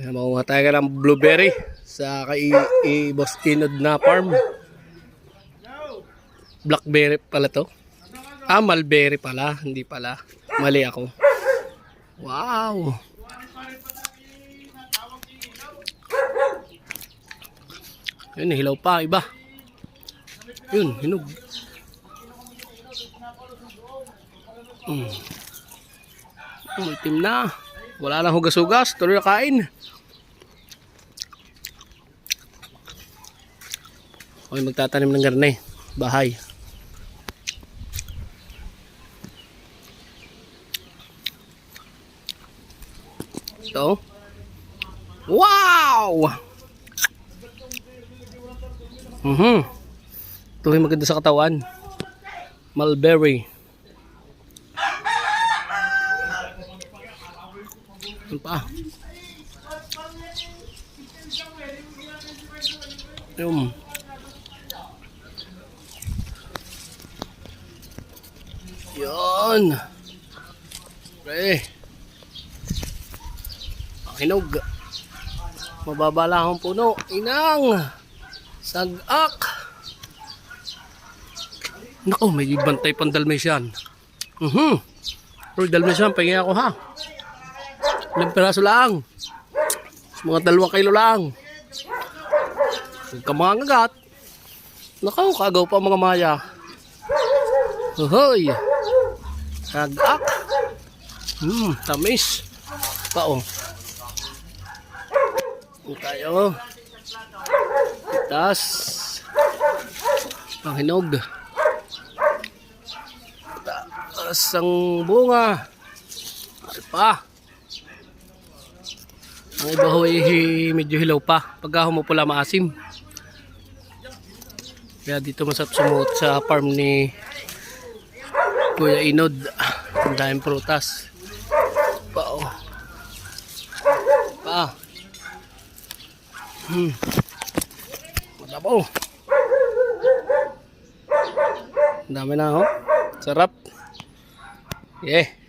Ayan, makuha tayo ng blueberry sa kay Boss Inod na farm. Blackberry pala to. Ah, mulberry pala. Hindi pala. Mali ako. Wow! Yun, hilaw pa. Iba. Yun, hinog. Mm. Oh, itim na. Wala lang hugas-hugas. Tuloy na kain. Okay, magtatanim ng garne. Bahay. Ito. Wow! Mhm. Ito yung maganda sa katawan. Mulberry. Ano pa? Yung. Yun. Pre. Ang hinog. Mababa lang ang puno. Inang. Sagak. Nako, may bantay pang dalmatian. Mhm. Pero dalmatian, pahingin ako ha. Ilang peraso lang. Mga dalawang kilo lang. Huwag ka mga ngagat. Nakaw, kagaw pa mga maya. Uhoy. Sagak. Hmm, tamis. Pa oh. Ito tayo. Itas. Panghinog. Taas ang bunga. Ano pa? Ang iba ho ay medyo hilaw pa. Pagka humupula maasim. Kaya dito masarap sumuot sa farm ni Kuya Inod. Ang daming prutas. Pa oh. Pa. Hmm. Masabaw. Ang dami na oh. Sarap. Yeah.